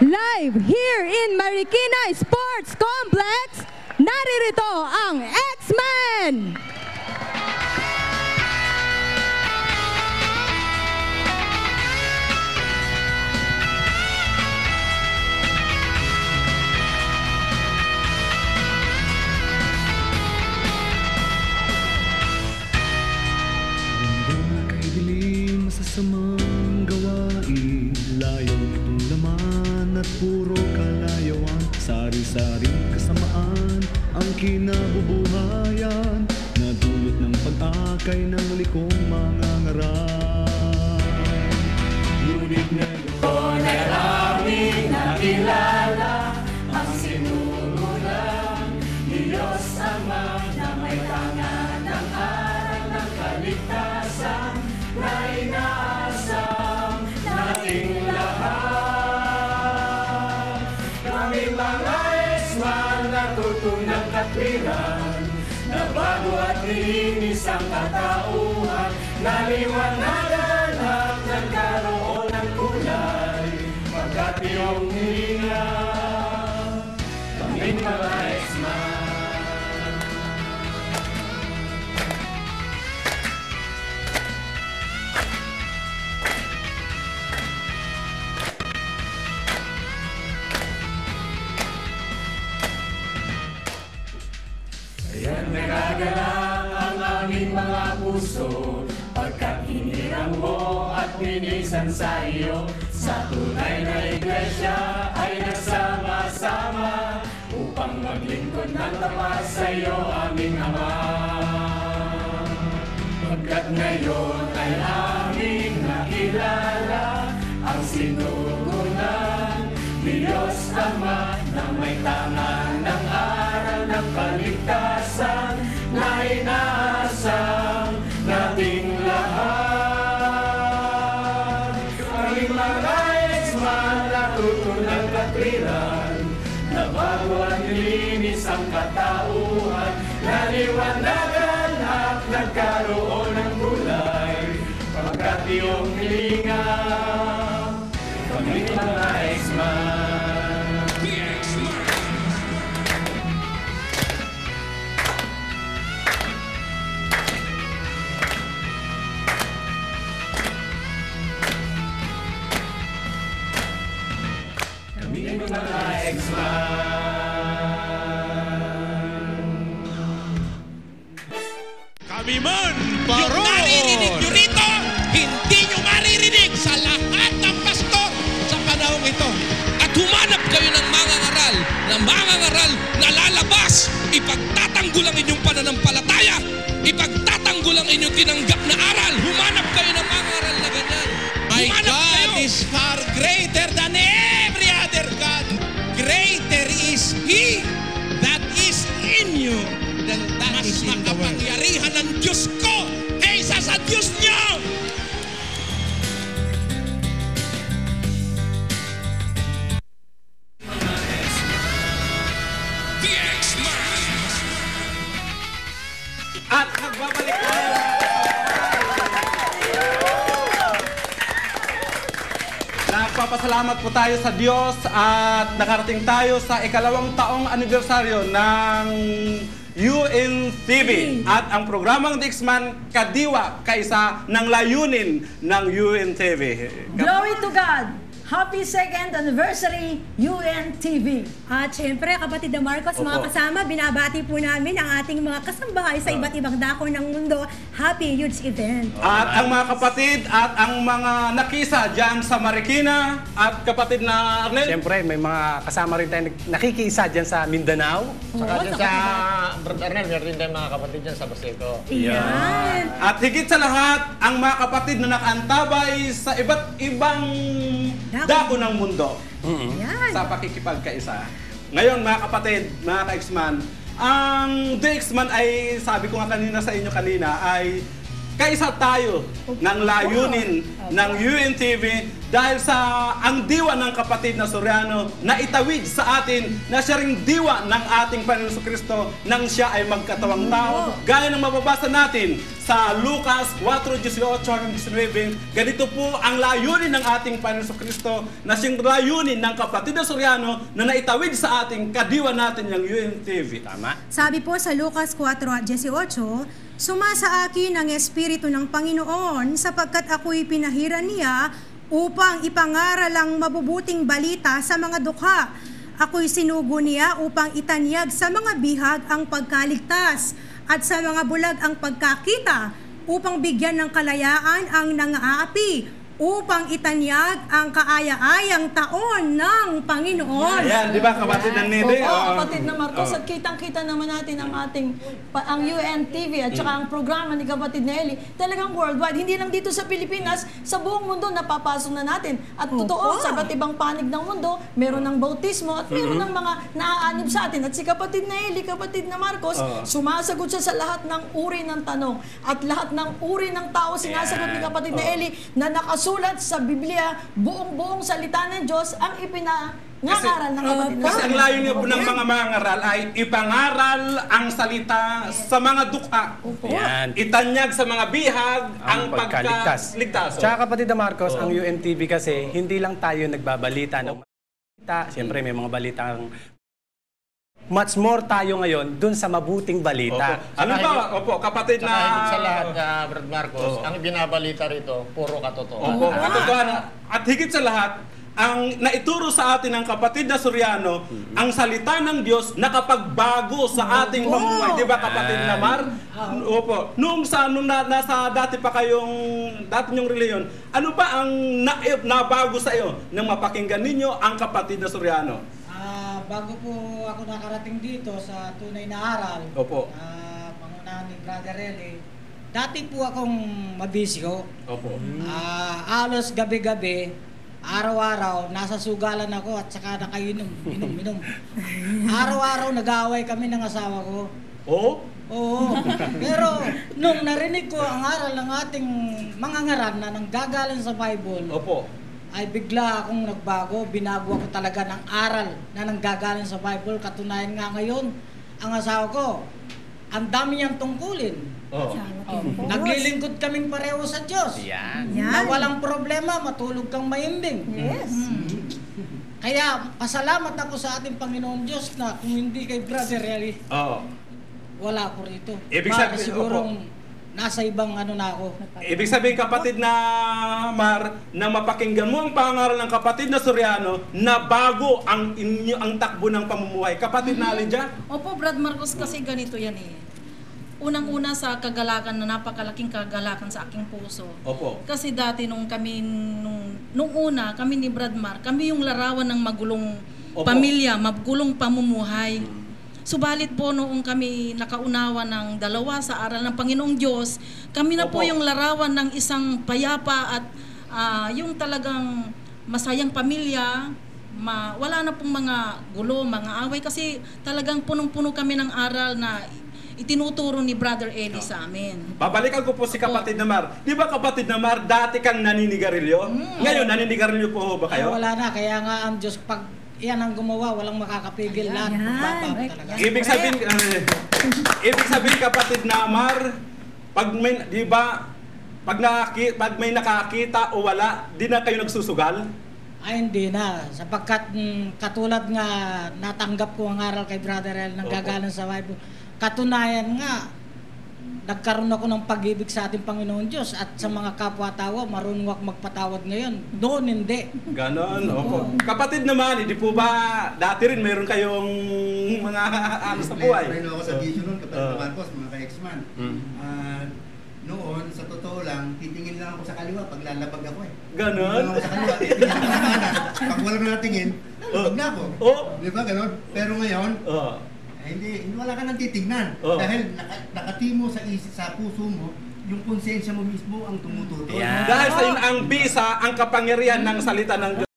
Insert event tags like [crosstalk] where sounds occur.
Live here in Marikina Sports Complex, naririto ang X-Men! Masasamang gawain Layaw Sari-sari kasamaan ang kinabubuhayan. Nadulot ng pag-akay ng likong mga ngaran Ngunit ngayon Kami esman natutunang katwiran Na bago at linis ang katauhan Naliwanagan at puso Pagkat hinirang mo at minisan sa iyo Sa tunay na iglesia ay nagsama-sama Upang maglingkod ng tapat sa iyo aming Ama. Pagkat ngayon ay aming nakilala Ang sinugunan Diyos Ama Na may tangan katwiran Na bago ang nilinis ang katauhan. Naliwanagan Kami man, Yung naririnig nyo rito, hindi nyo maririnig sa lahat ng pastor sa panahong ito. At humanap kayo ng mga ngaral, na mga ngaral na lalabas, ipagtatanggol ang inyong pananampalataya, ipagtatanggol ang inyong tinanggap na aral. Nagpapasalamat po tayo sa Diyos at nakarating tayo sa ikalawang taong anibersaryo ng UNTV at ang programang Dixman Kadiwa kaisa ng layunin ng UNTV. Glory to God! Happy second anniversary UNTV. At syempre, kapatid na Marcos, mga Opo. kasama, binabati po namin ang ating mga kasambahay sa iba't ibang dako ng mundo. Happy huge event! At ang mga kapatid at ang mga nakisa dyan sa Marikina at kapatid na Arnel. Siyempre, may mga kasama rin tayo nag- nakikiisa dyan sa Mindanao. Saka Oo, dyan sa Brother Arnel, meron din tayong mga kapatid dyan sa Baseco. Yan! At higit sa lahat, ang mga kapatid na nakaantabay sa iba't ibang Dako. ng mundo Yan! sa pakikipagkaisa. Ngayon, mga kapatid, mga ka-X-Man, ang The X-Man ay, sabi ko nga kanina sa inyo kanina, ay kaisa tayo ng layunin ng UNTV dahil sa ang diwa ng kapatid na Soriano na itawid sa atin na siya ring diwa ng ating Panginoon Kristo nang siya ay magkatawang tao. Gaya ng mababasa natin sa Lucas 4:18 hanggang 19, ganito po ang layunin ng ating Panginoon Kristo na siyang layunin ng kapatid na Soriano na naitawid sa ating kadiwa natin yung UNTV. Tama. Sabi po sa Lucas 4.18, Sumasa akin ang Espiritu ng Panginoon sapagkat ako'y pinahiran niya upang ipangaral ang mabubuting balita sa mga dukha. Ako'y sinugo niya upang itanyag sa mga bihag ang pagkaligtas at sa mga bulag ang pagkakita upang bigyan ng kalayaan ang nangaapi upang itanyag ang kaaya-ayang taon ng Panginoon. Ayan, di ba kapatid ng Nede? Oo, Oo. kapatid na Marcos, Oo. at kitang-kita naman natin ang ating, pa- ang UNTV at saka ang programa ni kapatid Nelly, talagang worldwide. Hindi lang dito sa Pilipinas, sa buong mundo napapasok na natin. At totoo, sa iba't ibang panig ng mundo, meron ng bautismo at meron ng mga naaanib sa atin. At si kapatid Nelly, kapatid na Marcos, Oo. sumasagot siya sa lahat ng uri ng tanong. At lahat ng uri ng tao sinasagot ni kapatid na Eli na nakasulat sa Biblia, buong-buong salita ng Diyos ang ipinangaral ng kapatid na Kasi ang layo niyo po ng mga mangaral ay ipangaral ang salita sa mga dukha. Yan. Itanyag sa mga bihag ang, Ang pagkaligtas. pagkaligtas. Tsaka kapatid na Marcos, ang UNTV kasi, hindi lang tayo nagbabalita ng balita. Siyempre, may mga balitang much more tayo ngayon dun sa mabuting Opo. balita. Ano ba? Opo, kapatid na... Sa lahat, ah, Brad Marcos, Oo. ang binabalita rito, puro katotohanan. Opo, katotohanan. At higit sa lahat, ang naituro sa atin ng kapatid na Suryano, ang salita ng Diyos nakapagbago sa ating pamumuhay. Di ba kapatid na Mar? Opo. Nung sa nung na, nasa dati pa kayong dati yung reliyon, ano ba ang na, nabago sa iyo nang mapakinggan ninyo ang kapatid na Suryano? Bago po ako nakarating dito sa tunay na aral, Opo. ah, pangunahan ni Brother Eli, dati po akong mabisyo. Opo. Ah, alos gabi-gabi, araw-araw, nasa sugalan ako at saka nakainom, inom, inom. [laughs] Araw-araw nag-aaway kami ng asawa ko. Oh? Oo. Pero nung narinig ko ang aral ng ating mga ngaran na nanggagaling sa Bible, Opo. Ay bigla akong nagbago, binago ako talaga ng aral na nanggagaling sa Bible. Katunayan nga ngayon, ang asawa ko, ang dami niyang tungkulin. Oh. Naglilingkod kaming pareho sa Diyos. Yan. Na Yan. walang problema, matulog kang maimbing. Yes. Kaya pasalamat ako sa ating Panginoon Diyos na kung hindi kay Brother Eli, Oh. wala ako rito. Ibig sabihin- sigurong nasa ibang ano na ako. Ibig sabihin kapatid na Mar, na mapakinggan mo ang pangaral ng kapatid na Suryano na bago ang inyo ang takbo ng pamumuhay. Kapatid na Lydia? Opo, Brad Marcos, kasi ganito yan eh. Unang-una sa kagalakan na napakalaking kagalakan sa aking puso. Opo. Kasi dati nung kami, nung, nung una, kami ni Brad Mar, kami yung larawan ng magulong Opo. pamilya, magulong pamumuhay. Subalit po noong kami nakaunawa ng dalawa sa aral ng Panginoong Diyos, kami na po Opo. yung larawan ng isang payapa at ah, yung talagang masayang pamilya, ma, wala na pong mga gulo, mga away kasi talagang punong-puno kami ng aral na itinuturo ni Brother Eli sa amin. Babalikan ko po si kapatid na Mar. Di ba kapatid na Mar, dati kang naninigarilyo? Ngayon, naninigarilyo po ba Ay, kayo? wala na, kaya nga ang Diyos pag yan ang gumawa, walang makakapigil lahat. Talaga. Ibig sabihin, eh, ibig sabihin kapatid na Mar, pag may, di ba, pag, nakaki, pag may nakakita o wala, di na kayo nagsusugal? Ay, hindi na. Sapagkat mm, katulad nga natanggap ko ang aral kay Brother El nang Opo. gagaling sa Bible. Katunayan nga, nagkaroon ako ng pag-ibig sa ating Panginoon Diyos at sa mga kapwa-tao, marunong ako magpatawad ngayon. Doon hindi. Ganon, opo. Kapatid naman, hindi po ba, dati rin meron kayong mga ano sa buhay? Meron ako sa vision nun, kapag Ah. Marcos, mga ka-ex-man. Mm. Ah, noon, sa totoo lang, titingin lang ako sa kaliwa pag lalabag ako eh. Ganon? Titingin lang ako sa kaliwa, titingin ako sa kanan. Pag wala na natingin, lalabag na ako. Oh. Di ba ganon? Pero ngayon, Oh. Eh, hindi, hindi wala ka nang titignan. Oh. Dahil naka, nakatimo sa isip, sa puso mo, yung konsensya mo mismo ang tumututol. Yan. Dahil sa yun ang bisa, ang kapangyarihan ng salita ng Diyos.